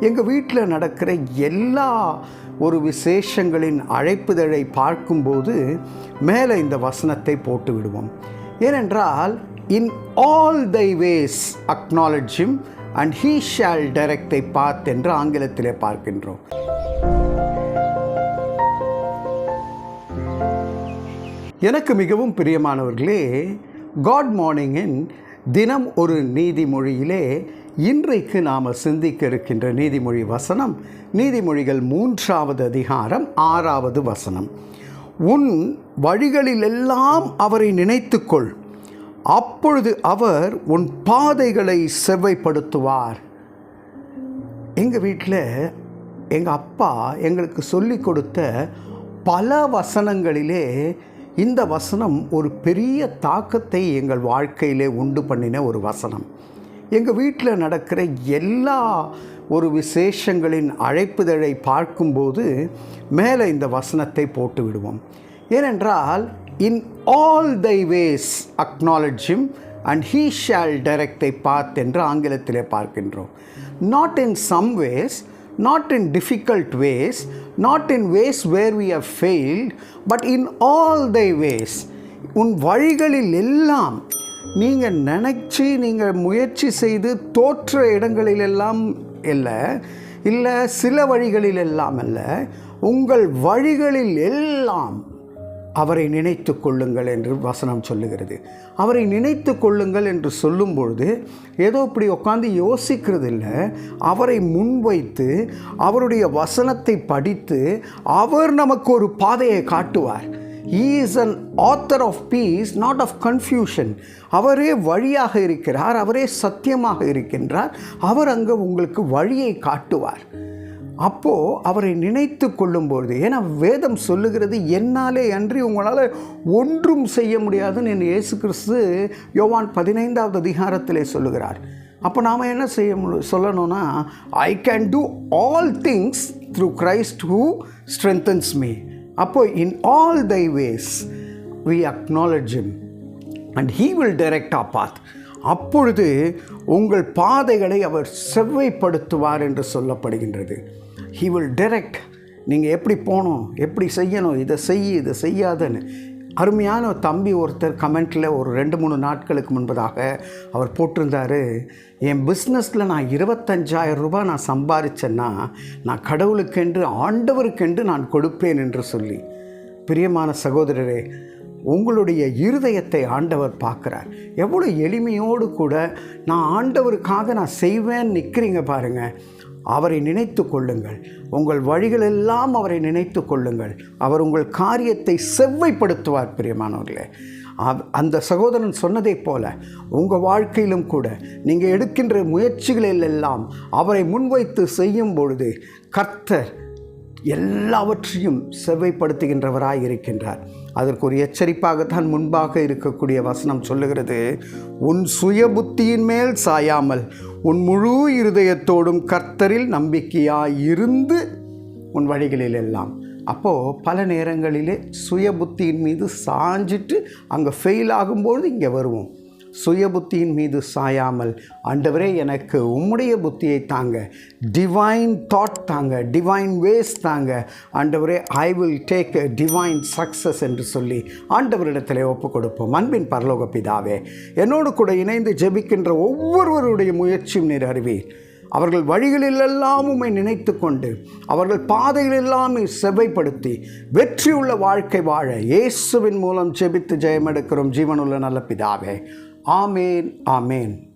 எங்கள் வீட்டில் நடக்கிற எல்லா ஒரு விசேஷங்களின் அழைப்புதழை பார்க்கும்போது மேலே இந்த வசனத்தை போட்டு விடுவோம். ஏனென்றால் in all thy ways acknowledge him and he shall direct thy path என்று ஆங்கிலத்திலே பார்க்கின்றோம். எனக்கு மிகவும் பிரியமானவர்களே காட் மார்னிங்கின் தினம் ஒரு நீதிமொழியிலே இன்றைக்கு நாம் சிந்திக்க இருக்கின்ற நீதிமொழி வசனம் நீதிமொழிகள் மூன்றாவது அதிகாரம் ஆறாவது வசனம். உன் வழிகளிலெல்லாம் அவரை நினைத்துக்கொள். அப்பொழுது அவர் உன் பாதைகளை செவ்வைப்படுத்துவார். எங்கள் வீட்டில் எங்கள் அப்பா எங்களுக்கு சொல்லி கொடுத்த பல வசனங்களிலே இந்த வசனம் ஒரு பெரிய தாக்கத்தை எங்கள் வாழ்க்கையிலே உண்டு பண்ணின ஒரு வசனம். எங்கள் வீட்டில் நடக்கிற எல்லா ஒரு விசேஷங்களின் அழைப்புதழை பார்க்கும்போது மேலே இந்த வசனத்தை போட்டு விடுவோம். ஏனென்றால் in all thy ways acknowledge him and he shall direct thy path என்று ஆங்கிலத்திலே பார்க்கின்றோம். Not in some ways not in difficult ways not in ways where we have failed but in all thy ways உன் வழிகளில் எல்லாம் நீங்கள் நினச்சி நீங்கள் முயற்சி செய்து தோற்ற இடங்களிலெல்லாம் இல்லை இல்லை சில வழிகளில் எல்லாம் அல்ல உங்கள் வழிகளில் எல்லாம் அவரை நினைத்து கொள்ளுங்கள் என்று வசனம் சொல்லுகிறது. அவரை நினைத்து கொள்ளுங்கள் என்று சொல்லும் பொழுது ஏதோ இப்படி உட்காந்து யோசிக்கிறது இல்லை அவரை முன்வைத்து அவருடைய வசனத்தை படித்து அவர் நமக்கு ஒரு பாதையை காட்டுவார். He is an author of peace not of confusion அவரே வழியாக இருக்கிறார் அவரே சத்தியமாக இருக்கின்றார் அவர் அங்கே உங்களுக்கு வழியை காட்டுவார். அப்போது அவரை நினைத்து கொள்ளும்பொழுது ஏன்னா வேதம் சொல்லுகிறது என்னாலே அன்றி உங்களால் ஒன்றும் செய்ய முடியாதுன்னு என் இயேசு கிறிஸ்து யோவான் பதினைந்தாவது அதிகாரத்திலே சொல்லுகிறார். அப்போ நாம் என்ன செய்ய மு சொல்லணும்னா I can do all things through Christ who strengthens me அப்போ in all thy ways we acknowledge him and he will direct a path அப்பொழுது உங்கள் பாதைகளை அவர் செவ்வைப்படுத்துவார் என்று சொல்லப்படுகின்றது. ஹீ வில் டைரக்ட் நீங்கள் எப்படி போகணும் எப்படி செய்யணும் இதை செய்ய இதை செய்யாதன்னு. அருமையான ஒரு தம்பி ஒருத்தர் கமெண்ட்டில் ஒரு ரெண்டு மூணு நாட்களுக்கு முன்பதாக அவர் போட்டிருந்தார் என் பிஸ்னஸில் நான் இருபத்தஞ்சாயிரம் ரூபாய் நான் சம்பாதிச்சேன்னா நான் கடவுளுக்கென்று ஆண்டவருக்கென்று நான் கொடுப்பேன் என்று சொல்லி. பிரியமான சகோதரரே உங்களுடைய இருதயத்தை ஆண்டவர் பார்க்குறார். எவ்வளோ எளிமையோடு கூட நான் ஆண்டவருக்காக நான் செய்வேன் நிற்கிறீங்க பாருங்கள் அவரை நினைத்து கொள்ளுங்கள். உங்கள் வழிகளெல்லாம் அவரை நினைத்து கொள்ளுங்கள். அவர் உங்கள் காரியத்தை செவ்வைப்படுத்துவார் பிரியமானவர்களே. அந்த சகோதரன் சொன்னதைப் போல உங்கள் வாழ்க்கையிலும் கூட நீங்கள் எடுக்கின்ற முயற்சிகளில் எல்லாம் அவரை முன்வைத்து செய்யும் பொழுது கர்த்தர் எல்லாவற்றையும் செவ்வைப்படுத்துகின்றவராய் இருக்கின்றார். அதற்கு ஒரு எச்சரிப்பாகத்தான் முன்பாக இருக்கக்கூடிய வசனம் சொல்லுகிறது. உன் சுய புத்தியின் மேல் சாயாமல் உன் முழு இருதயத்தோடும் கர்த்தரில் நம்பிக்கையாய் இருந்து உன் வழிகளில் எல்லாம் அப்போது பல நேரங்களிலே சுய புத்தியின் மீது சாஞ்சிட்டு அங்கே ஃபெயில் ஆகும்போது இங்கே வருவோம். சுய புத்தியின் மீது சாயாமல். ஆண்டவரே எனக்கு உம்முடைய புத்தியை தாங்க. டிவைன் தாட் தாங்க. டிவைன் வேஸ் தாங்க. ஆண்டவரே I will take divine success என்று சொல்லி ஆண்டவரிடத்தில் ஒப்பு கொடுப்போம் அன்பின் பரலோக பிதாவே என்னோடு கூட இணைந்து ஜெபிக்கின்ற ஒவ்வொருவருடைய முயற்சியும் நீர் அறிவீர். அவர்கள் வழிகளிலெல்லாம் உம்மை நினைத்து கொண்டு அவர்கள் பாதைகளெல்லாம் செவைப்படுத்தி வெற்றியுள்ள வாழ்க்கை வாழ இயேசுவின் மூலம் ஜெபித்து ஜெயமெடுக்கிறோம். ஜீவனுள்ள நல்ல பிதாவே ஆமேன் ஆமேன்.